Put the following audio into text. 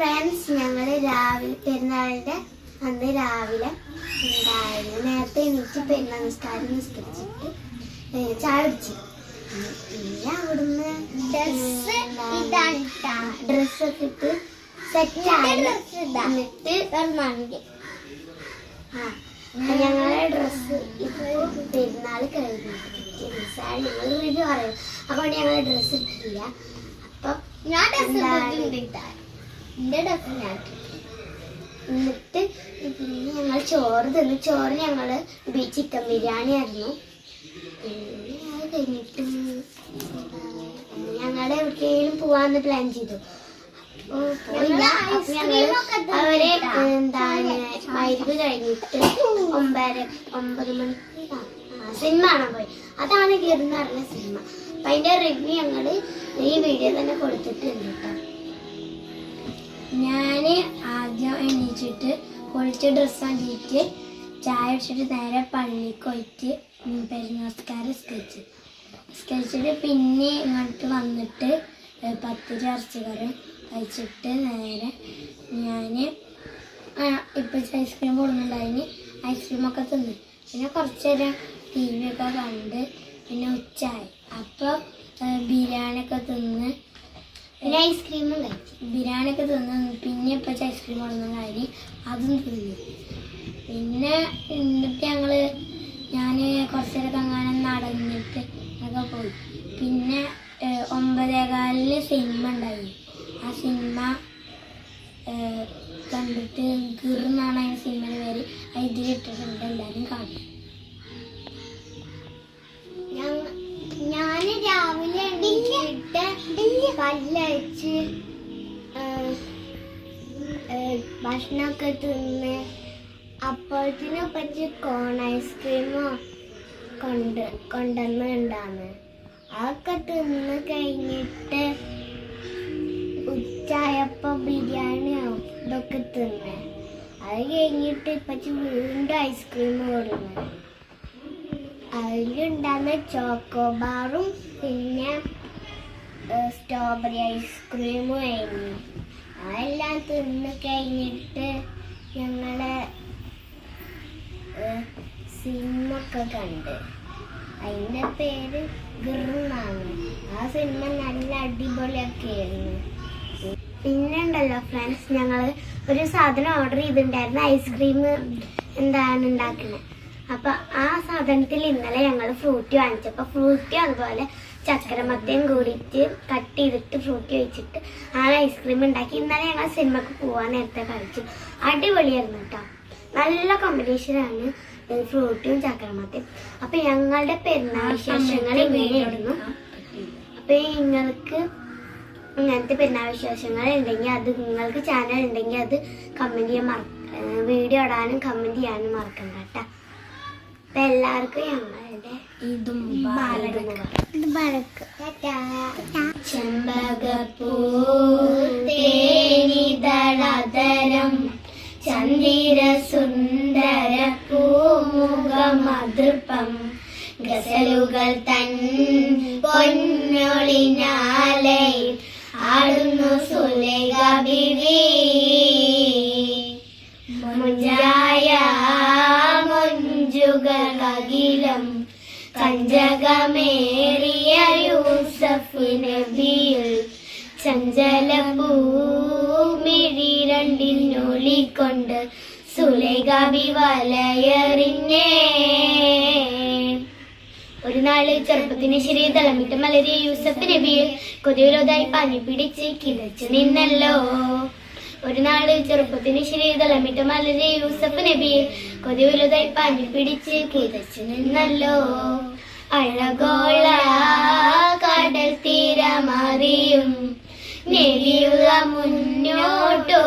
Friends ഞങ്ങൾ രാവിലെ പെരുന്നാളിന്റെ അന്ന് രാവിലെ ഉണ്ടായിരുന്നു. നേരത്തെ എനിക്ക് പെരുന്നാൾ നിസ്കാരം നിസ്കരിച്ചിട്ട് ചാടിച്ചു പിന്നെ അവിടുന്ന് ഡ്രസ്സൊക്കെ ഇട്ട് സെറ്റായി എന്നിട്ട് ആ ഞങ്ങളെ ഡ്രസ്സ് ഇപ്പൊ പെരുന്നാൾ കഴിഞ്ഞു. ഞങ്ങൾ വീട്ടിൽ പറയും. അപ്പോൾ ഞങ്ങൾ ഡ്രസ്സ് ഇട്ടില്ല. അപ്പൊ ഞാൻ എന്താണ്? എന്റെ ഡ്രസ് ഞാൻ എന്നിട്ട് പിന്നെ ഞങ്ങൾ ചോറ് തിന്നു. ചോറ് ഞങ്ങൾ ബി- ചിക്കൻ ബിരിയാണി ആയിരുന്നു. പിന്നെ അത് കഴിഞ്ഞിട്ട് ഞങ്ങളുടെ എവിടേക്കെങ്കിലും പോവാന്ന് പ്ലാൻ ചെയ്തു. അവരെ എന്താണ് മരുന്ന് കഴിഞ്ഞിട്ട് ഒമ്പര ഒമ്പത് മണിക്ക് സിനിമ കാണാൻ പോയി. അതാണ് കീർന്ന് പറഞ്ഞ സിനിമ. അപ്പൊ അതിന്റെ റിവ്യൂ ഞങ്ങൾ ഈ വീഡിയോ തന്നെ കൊടുത്തിട്ടുണ്ട് കേട്ടോ ഞാൻ ആദ്യം എണീച്ചിട്ട് കുളിച്ച് ഡ്രസ്സ് ചായ വെച്ചിട്ട് നേരെ പള്ളിക്ക് പോയിട്ട് പെരുന്നാസ്കാരം സ്കെച്ച് സ്കെച്ചിട്ട് പിന്നെ ഇങ്ങോട്ട് വന്നിട്ട് പത്തിരി ഇറച്ചിക്കറി കഴിച്ചിട്ട് നേരെ ഞാൻ ഇപ്പം ഐസ്ക്രീം കൊടുക്കുന്നുണ്ടായിന്. ഐസ്ക്രീമൊക്കെ തിന്നു. പിന്നെ കുറച്ച് നേരം ടി വി ഒക്കെ കണ്ട് പിന്നെ ഉച്ചയായി. അപ്പോൾ ബിരിയാണിയൊക്കെ തിന്ന് പിന്നെ ഐസ്ക്രീമും കഴിച്ചു. ബിരിയാണിയൊക്കെ തിന്നു. പിന്നെ ഇപ്പം ഐസ്ക്രീം കൊണ്ടുവന്ന കാര്യം അതും തിന്നു. പിന്നെ എന്നിട്ട് ഞങ്ങൾ ഞാൻ കുറച്ച് നേരം അങ്ങനെ നടന്നിട്ട് ഒക്കെ പോയി. പിന്നെ ഒമ്പതേകാലിൽ സിനിമ ഉണ്ടായി. ആ സിനിമ കണ്ടിട്ട് ഗിർന്നാണ് അതിന് സിനിമയുടെ പേര്. ഇതിലിട്ടിട്ടുണ്ട് എല്ലാവരും കാണും. പല്ലഴിച്ച് ഭക്ഷണമൊക്കെ തിന്ന് അപ്പോഴത്തിനെ പറ്റി കോൺ ഐസ്ക്രീമോ കൊണ്ട് കൊണ്ടുവന്നുണ്ടാന്ന് അതൊക്കെ തിന്ന് കഴിഞ്ഞിട്ട് ഉച്ചായപ്പോൾ ബിരിയാണിയോ ഇതൊക്കെ തിന്ന്. അത് കഴിഞ്ഞിട്ട് ഇപ്പച്ചി വീണ്ടും ഐസ്ക്രീം കൊടുന്നു അതിലുണ്ടാകുന്ന ചോക്കോബാറും പിന്നെ സ്ട്രോബെറി ഐസ്ക്രീമും ആയിരുന്നു അതെല്ലാം തിന്ന് കഴിഞ്ഞിട്ട് ഞങ്ങൾ സിനിമ ഒക്കെ കണ്ട്. അതിന്റെ പേര് ഗിർന്നാണ് ആ സിനിമ നല്ല അടിപൊളിയൊക്കെ ആയിരുന്നു. പിന്നെ ഉണ്ടല്ലോ ഫ്രണ്ട്സ് ഞങ്ങൾ ഒരു സാധനം ഓർഡർ ചെയ്തിട്ടുണ്ടായിരുന്നു ഐസ്ക്രീം എന്താണ് ഉണ്ടാക്കുന്നത് അപ്പം ആ സാധനത്തിൽ ഇന്നലെ ഞങ്ങൾ ഫ്രൂട്ടി വാങ്ങിച്ചപ്പോൾ ഫ്രൂട്ടി അതുപോലെ ചക്കരമത്തയും കൂടിയിട്ട് കട്ട് ചെയ്തിട്ട് ഫ്രൂട്ടി വെച്ചിട്ട് ആ ഐസ്ക്രീം ഉണ്ടാക്കി. ഇന്നലെ ഞങ്ങൾ സിനിമക്ക് പോകാൻ നേരത്തെ കഴിച്ചു അടിപൊളിയായിരുന്നു കേട്ടോ. നല്ല കോമ്പിനേഷനാണ് ഫ്രൂട്ടിയും ചക്കരമത്തയും അപ്പൊ ഞങ്ങളുടെ പെരുന്നാൾ വിശേഷങ്ങൾ ഇങ്ങനെയായിരുന്നു അപ്പൊ നിങ്ങൾക്ക് ഇങ്ങനത്തെ പെരുന്നാൾ വിശേഷങ്ങൾ ഉണ്ടെങ്കിൽ അത് നിങ്ങൾക്ക് ചാനൽ ഉണ്ടെങ്കിൽ അത് കമന്റ് ചെയ്യാൻ മറ വീഡിയോ ഇടാനും കമന്റ് ചെയ്യാനും മറക്കണ്ട കേട്ടോ. അപ്പൊ എല്ലാവർക്കും ഞങ്ങളുടെ ഇതും ഇത് ബലക്ക് ചെമ്പകപ്പൂ തേനിതളതരം ചന്ദിര സുന്ദര പൂമുഖമതൃപ്പം ഗസലുകൾ തൻ പൊന്നൊളിനാലെ ആടുന്നു സുലേഖ ബിവി മുഞ്ചായ മൊഞ്ചുകളകിലം കഞ്ചകമേറിയ യൂസഫ് നബിയിൽ ചഞ്ചല ഭൂമിഴി രണ്ടിനൊളിക്കൊണ്ട് സുലേഖാബി വലയറിഞ്ഞേ ഒരു നാൾ ചെറുപ്പത്തിന് ശരി തളമിട്ട് മലരി യൂസഫ് നബിയിൽ കൊതിവിരോധായി പനി പിടിച്ച് കിതച്ചു നിന്നല്ലോ. ഒരു നാൾ ചെറുപ്പത്തിന് ശരി മലരെ യൂസഫ് നബിയിൽ കൊതിവിരോധായി പനി പിടിച്ച് കിതച്ചു നിന്നല്ലോ. അഴകോള കടൽ തീരമറിയും മുന്നോട്ടോടുകയാ